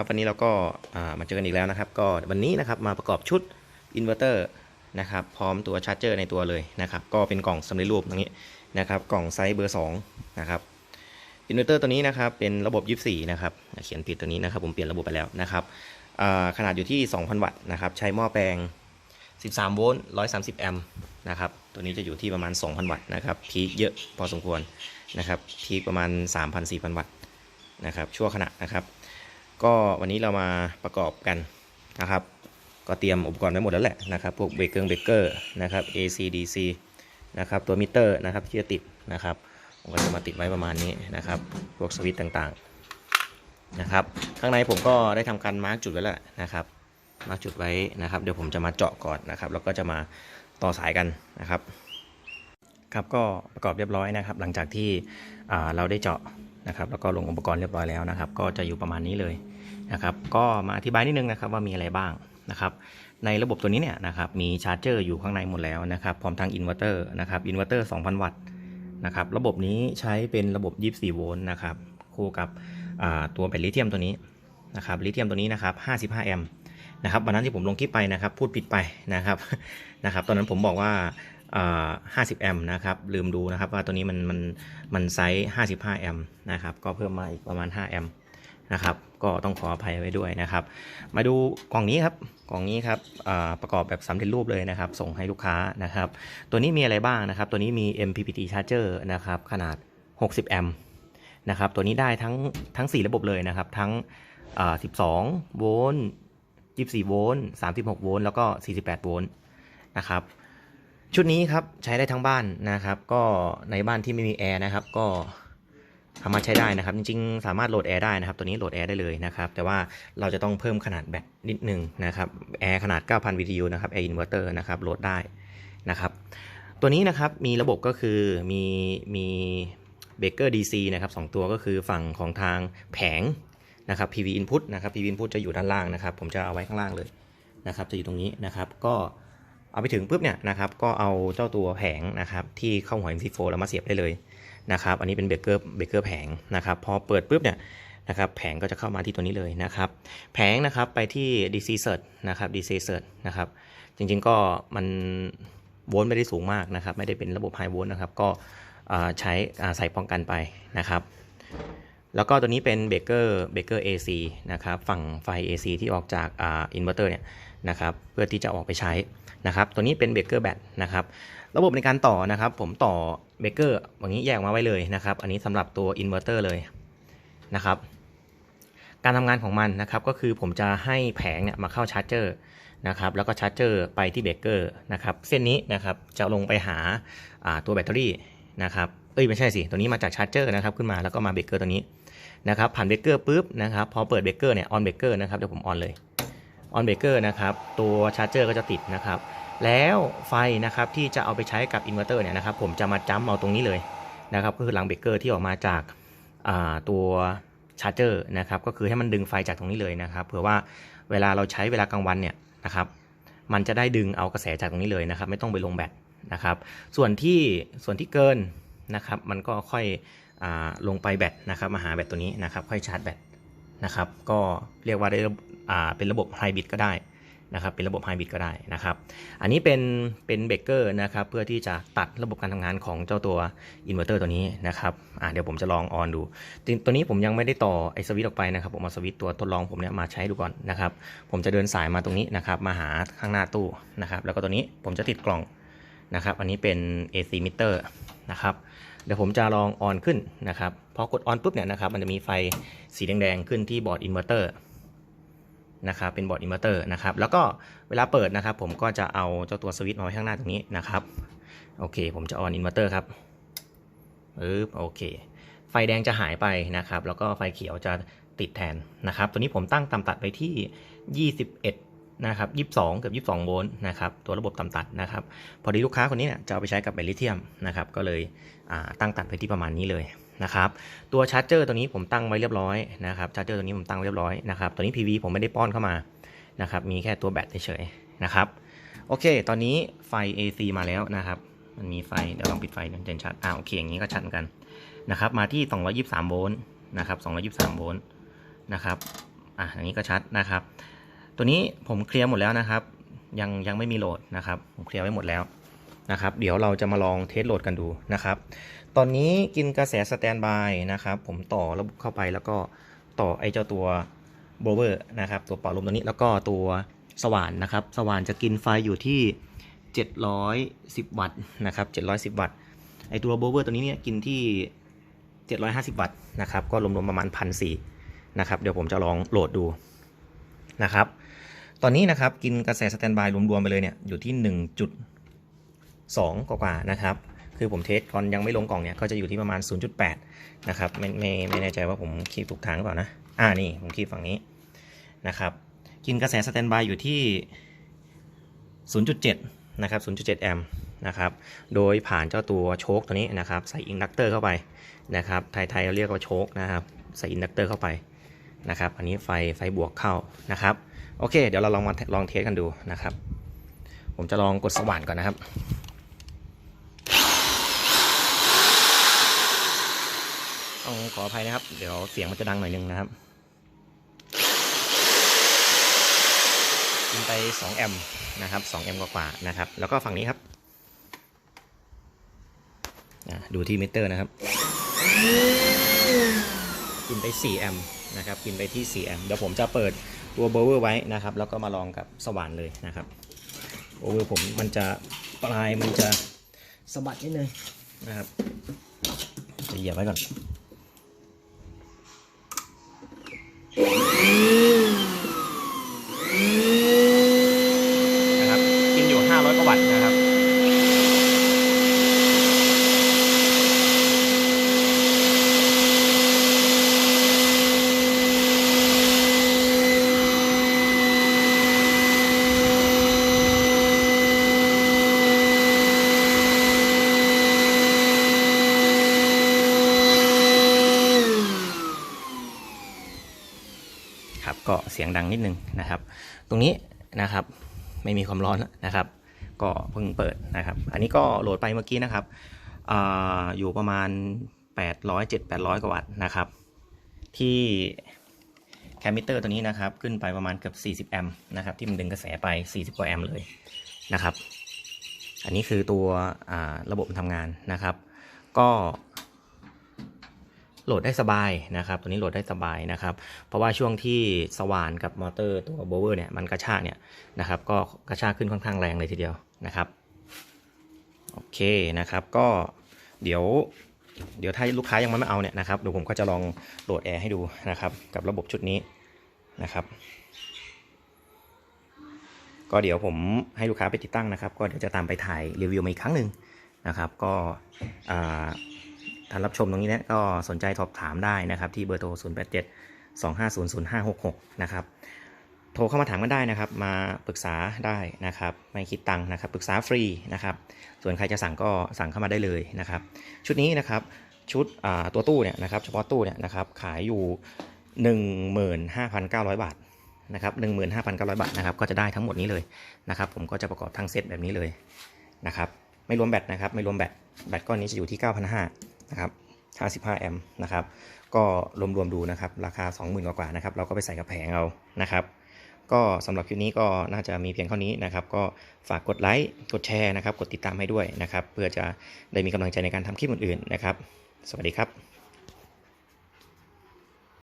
ครับวันนี้เราก็ามาเจอกันอีกแล้วนะครับ ก็วันนี้นะครับมาประกอบชุดอินเวอร์เตอร์นะครับพร้อมตัวชาร์จเจอร์ในตัวเลยนะครับก็เป็นกล่องสำเร็จรูปตรงนี้นะครับกล่องไซส์เบอร์2นะครับอินเวอร์เตอร์ตัวนี้นะครับเป็นระบบ 24 นะครับเขียนผิดตัวนี้นะครับผมเปลี่ยนระบบไปแล้วนะครับขนาดอยู่ที่ 2,000 วัตต์นะครับใช้หม้อแปลง 13 โวลต์ 130 แอมป์นะครับตัวนี้จะอยู่ที่ประมาณ 2,000 วัตต์นะครับพีคเยอะพอสมควรนะครับพีคประมาณ 3,000-4,000 วัตต์นะครับชั่วขณะนะครับ ก็วันนี้เรามาประกอบกันนะครับ ก็เตรียมอุปกรณ์ไว้หมดแล้วแหละนะครับ พวกเบรกเกอร์เบรกเกอร์นะครับ AC DC นะครับตัวมิเตอร์นะครับที่จะติดนะครับผมก็จะมาติดไว้ประมาณนี้นะครับ พวกสวิตช์ต่างๆนะครับ ข้างในผมก็ได้ทำการมาร์กจุดไว้แล้วนะครับ มาร์กจุดไว้นะครับ เดี๋ยวผมจะมาเจาะก่อนนะครับ แล้วก็จะมาต่อสายกันนะครับ ครับก็ประกอบเรียบร้อยนะครับ หลังจากที่เราได้เจาะนะครับ แล้วก็ลงอุปกรณ์เรียบร้อยแล้วนะครับ ก็จะอยู่ประมาณนี้เลยนะครับ ก็มาอธิบายนิดนึงนะครับว่ามีอะไรบ้างนะครับในระบบตัวนี้เนี่ยนะครับมีชาร์จเจอร์อยู่ข้างในหมดแล้วนะครับพร้อมทั้งอินเวอร์เตอร์นะครับอินเวอร์เตอร์ 2,000 วัตต์นะครับระบบนี้ใช้เป็นระบบ 24 โวลต์นะครับคู่กับตัวแบตลิเธียมตัวนี้นะครับลิเธียมตัวนี้นะครับ 55 แอมป์นะครับวันนั้นที่ผมลงคลิปไปนะครับพูดผิดไปนะครับนะครับ ตอนนั้นผมบอกว่า 50 แอมป์นะครับ ลืมดูนะครับว่าตัวนี้มันมันมันไซส์ 55 แอมป์นะครับ ก็เพิ่มมาอีกประมาณ 5 แอมป์นะครับ ก็ต้องขออภัยไว้ด้วยนะครับ มาดูกล่องนี้ครับ กล่องนี้ครับประกอบแบบสำเร็จรูปเลยนะครับ ส่งให้ลูกค้านะครับ ตัวนี้มีอะไรบ้างนะครับ ตัวนี้มี MPPT charger นะครับ ขนาด 60 แอมป์นะครับ ตัวนี้ได้ทั้งทั้ง 4 ระบบเลยนะครับ ทั้ง 12 โวลต์ 24 โวลต์ 36 โวลต์ แล้วก็ 48 โวลต์นะครับ ชุดนี้ครับใช้ได้ทั้งบ้านนะครับ ก็ในบ้านที่ไม่มีแอร์นะครับ ก็สามารถใช้ได้นะครับ จริงๆ สามารถโหลดแอร์ได้นะครับ ตัวนี้โหลดแอร์ได้เลยนะครับ แต่ว่าเราจะต้องเพิ่มขนาดแบตนิดนึงนะครับ แอร์ขนาด 9,000 BTU นะครับแอร์อินเวอร์เตอร์นะครับ โหลดได้นะครับ ตัวนี้นะครับ มีระบบก็คือมีมีเบเกอร์ DC นะครับสองตัวก็คือฝั่งของทางแผงนะครับ PV input นะครับ PV input จะอยู่ด้านล่างนะครับ ผมจะเอาไว้ข้างล่างเลยนะครับ จะอยู่ตรงนี้นะครับ ก็ เอาไปถึงปุ๊บเนี่ยนะครับก็เอาเจ้าตัวแผงนะครับที่เข้าหัว MC4 แล้วมาเสียบได้เลยนะครับอันนี้เป็นเบเกอร์เบเกอร์แผงนะครับพอเปิดปุ๊บเนี่ยนะครับแผงก็จะเข้ามาที่ตัวนี้เลยนะครับแผงนะครับไปที่ DC Search นะครับ DC Search นะครับจริงๆก็มันโวลต์ไม่ได้สูงมากนะครับไม่ได้เป็นระบบไฮโวลต์นะครับก็ใช้ใส่ป้องกันไปนะครับแล้วก็ตัวนี้เป็นเบเกอร์เบเกอร์ AC นะครับฝั่งไฟ AC ที่ออกจากอินเวอร์เตอร์เนี่ย นะครับเพื่อที่จะออกไปใช้นะครับตัวนี้เป็นเบเกอร์แบตนะครับระบบในการต่อนะครับผมต่อเบเกอร์อย่างนี้แยกมาไว้เลยนะครับอันนี้สำหรับตัวอินเวอร์เตอร์เลยนะครับการทำงานของมันนะครับก็คือผมจะให้แผงเนี่ยมาเข้าชาร์จเจอร์นะครับแล้วก็ชาร์จเจอร์ไปที่เบรกเกอร์นะครับเส้นนี้นะครับจะลงไปหาาตัวแบตเตอรี่นะครับเอ้ยไม่ใช่สิตัวนี้มาจากชาร์จเจอร์นะครับขึ้นมาแล้วก็มาเบรกเกอร์ตัวนี้นะครับผ่านเบรกเกอร์ปุ๊บนะครับพอเปิดเบรกเกอร์เนี่ยออนเบรกเกอร์นะครับเดี๋ยวผมออนเลย ออนเบรกเกอร์นะครับตัวชาร์จเจอร์ก็จะติดนะครับ แล้วไฟนะครับที่จะเอาไปใช้กับอินเวอร์เตอร์เนี่ยนะครับผมจะมาจัมเอาตรงนี้เลยนะครับก็คือหลังเบรกเกอร์ที่ออกมาจากาตัวชาร์จเจอร์นะครับก็คือให้มันดึงไฟจากตรงนี้เลยนะครับเผื่อว่าเวลาเราใช้เวลากลางวันเนี่ยนะครับมันจะได้ดึงเอากระแสจากตรงนี้เลยนะครับ ไม่ต้องไปลงแบตนะครับ ส่วนที่ส่วนที่เกินนะครับ มันก็ค่อยอลงไปแบตนะครับ มาหาแบตตัวนี้นะครับ ค่อยชาร์จแบต นะครับ ก็เรียกว่าได้อ่าเป็นระบบไฮบริดก็ได้นะครับ เป็นระบบไฮบริดก็ได้นะครับ อันนี้เป็นเป็นเบรกเกอร์นะครับ เพื่อที่จะตัดระบบการทำงานของเจ้าตัวอินเวอร์เตอร์ตัวนี้นะครับอ่าเดี๋ยวผมจะลองออนดู ตัวนี้ผมยังไม่ได้ต่อไอสวิตออกไปนะครับ ผมเอาสวิตตัวทดลองผมเนี่ยมาใช้ดูก่อนนะครับ ผมจะเดินสายมาตรงนี้นะครับ มาหาข้างหน้าตู้นะครับ แล้วก็ตัวนี้ผมจะติดกล่องนะครับ อันนี้เป็น AC meter นะครับ เดี๋ยวผมจะลองออนขึ้นนะครับพอกดออนปุ๊บเนี่ยนะครับมันจะมีไฟสีแดงๆขึ้นที่บอร์ดอินเวอร์เตอร์นะครับเป็นบอร์ดอินเวอร์เตอร์นะครับแล้วก็เวลาเปิดนะครับ ผมก็จะเอาเจ้าตัวสวิตช์มาไว้ข้างหน้าตรงนี้นะครับโอเค ผมจะออนอินเวอร์เตอร์ครับปึ๊บโอเค ไฟแดงจะหายไปนะครับ แล้วก็ไฟเขียวจะติดแทนนะครับ ตัวนี้ผมตั้งต่ำตัดไปที่ 21 นะครับ22กับ22 โวลต์นะครับตัวระบบต่ำตัดนะครับพอดีลูกค้าคนนี้เนี่ยจะเอาไปใช้กับแบตลิเธียมนะครับก็เลยตั้งตัดไปที่ประมาณนี้เลยนะครับตัวชาร์จเจอร์ตัวนี้ผมตั้งไว้เรียบร้อยนะครับชาร์จเจอร์ตัวนี้ผมตั้งไว้เรียบร้อยนะครับตัวนี้ PV ผมไม่ได้ป้อนเข้ามานะครับมีแค่ตัวแบตเฉยๆนะครับโอเค ตอนนี้ไฟ AC มาแล้วนะครับมันมีไฟเดี๋ยวลองปิดไฟเด่นชัดอ่าโอเคอย่างนี้ก็ชัดเหมือนกันนะครับมาที่ 223 โวลต์นะครับ223 โวลต์นะครับอะอย่างนี้ก็ชัดนะครับ ตัวนี้ผมเคลียร์หมดแล้วนะครับ ยังยังไม่มีโหลดนะครับ ผมเคลียร์ไว้หมดแล้วนะครับ เดี๋ยวเราจะมาลองเทสโหลดกันดูนะครับ ตอนนี้กินกระแสสแตนบายนะครับ ผมต่อระบบเข้าไปแล้วก็ต่อไอเจ้าตัวโบเวอร์นะครับ ตัวเป่าลมตัวนี้แล้วก็ตัวสว่านนะครับ สว่านจะกินไฟอยู่ที่ 710 วัตต์นะครับ 710 วัตต์ ไอตัวโบเวอร์ตัวนี้เนี่ยกินที่ 750 วัตต์นะครับ ก็รวมๆประมาณ1,400นะครับ เดี๋ยวผมจะลองโหลดดูนะครับ ตอนนี้นะครับกินกระแสสแตนบายรวมๆไปเลยเนี่ยอยู่ที่ 1.2 กว่าๆนะครับ คือผมเทสตอนยังไม่ลงกล่องเนี่ยก็จะอยู่ที่ประมาณ 0.8 นะครับไม่ไม่ไม่แน่ใจว่าผมคีบถูกทางหรือเปล่านะ อ่านี่ผมคีบฝั่งนี้นะครับกินกระแสสแตนบายอยู่ที่ 0.7 นะครับ 0.7 แอมป์นะครับ โดยผ่านเจ้าตัวโชคตัวนี้นะครับ ใส่อินดักเตอร์เข้าไปนะครับ ไทยๆเราเรียกว่าโชคนะครับ ใส่อินดักเตอร์เข้าไปนะครับ อันนี้ไฟไฟบวกเข้านะครับ โอเค เดี๋ยวเราลองมาลองเทสกันดูนะครับ ผมจะลองกดสว่านก่อนนะครับ ต้องขออภัยนะครับ เดี๋ยวเสียงมันจะดังหน่อยนึงนะครับกินไป 2 แอมป์นะครับ2แอมป์กว่าๆนะครับ แล้วก็ฝั่งนี้ครับ ดูที่มิเตอร์นะครับ กินไป 4 แอมป์ นะครับกินไปที่4แอมป์เดี๋ยวผมจะเปิดตัวเบอร์เวอร์ไว้นะครับ แล้วก็มาลองกับสว่านเลยนะครับโอเวอร์ผมมันจะปลายมันจะสะบัดนิดนึงนะครับจะเหยียบไว้ก่อนนะครับกินอยู่ 500กว่าวัตต์นะครับ สียงดังนิดนึงนะครับ ตรงนี้นะครับไม่มีความร้อนนะครับ ก็เพิ่งเปิดนะครับ อันนี้ก็โหลดไปเมื่อกี้นะครับออยู่ประมาณ 800 7 800 กว่าวัตต์นะครับ ที่แคมมิเตอร์ตัวนี้นะครับ ขึ้นไปประมาณเกือบ40 แอมป์นะครับ ที่มันดึงกระแสไป 40 กว่าแอมป์เลยนะครับ อันนี้คือตัวระบบมันทำงานนะครับ ก็ โหลดได้สบายนะครับ ตัวนี้โหลดได้สบายนะครับ เพราะว่าช่วงที่สว่านกับมอเตอร์ตัวโบเวอร์เนี่ยมันกระชากเนี่ยนะครับ ก็กระชากขึ้นค่อนข้างแรงเลยทีเดียวนะครับ โอเคนะครับ ก็เดี๋ยว เดี๋ยวถ้าลูกค้ายังไม่เอาเนี่ยนะครับเดี๋ยวผมก็จะลองโหลดแอร์ให้ดูนะครับ กับระบบชุดนี้นะครับ ก็เดี๋ยวผมให้ลูกค้าไปติดตั้งนะครับ ก็เดี๋ยวจะตามไปถ่ายรีวิวมาอีกครั้งหนึ่งนะครับ ก็อ่า ท่านรับชมตรงนี้นี่ยก็สนใจสอบถามได้นะครับที่เบอร์โทร 0 8 7 2 5 0 0 5 6 6 นะครับ โทรเข้ามาถามกันได้นะครับ มาปรึกษาได้นะครับ ไม่คิดตังค์นะครับ ปรึกษาฟรีนะครับ ส่วนใครจะสั่งก็สั่งเข้ามาได้เลยนะครับ ชุดนี้นะครับชุดตัวตู้เนี่ยนะครับเฉพาะตู้เนี่ยนะครับขายอยู่ 15,900 บาทนะครับ15,900 บาทนะครับก็จะได้ทั้งหมดนี้เลยนะครับ ผมก็จะประกอบทั้งเซตแบบนี้เลยนะครับ ไม่รวมแบตนะครับ ไม่รวมแบตแบตก้อนนี้จะอยู่ที่ 9,500 นะครับ55แอมป์นะครับ ก็รวมๆดูนะครับ ราคา 20,000 กว่าๆนะครับ เราก็ไปใส่กับแผงเอานะครับ ก็สำหรับคลิปนี้ก็น่าจะมีเพียงเท่านี้นะครับ ก็ฝากกดไลค์ กดแชร์นะครับ กดติดตามให้ด้วยนะครับ เพื่อจะได้มีกำลังใจในการทำคลิปอื่นๆนะครับ สวัสดีครับ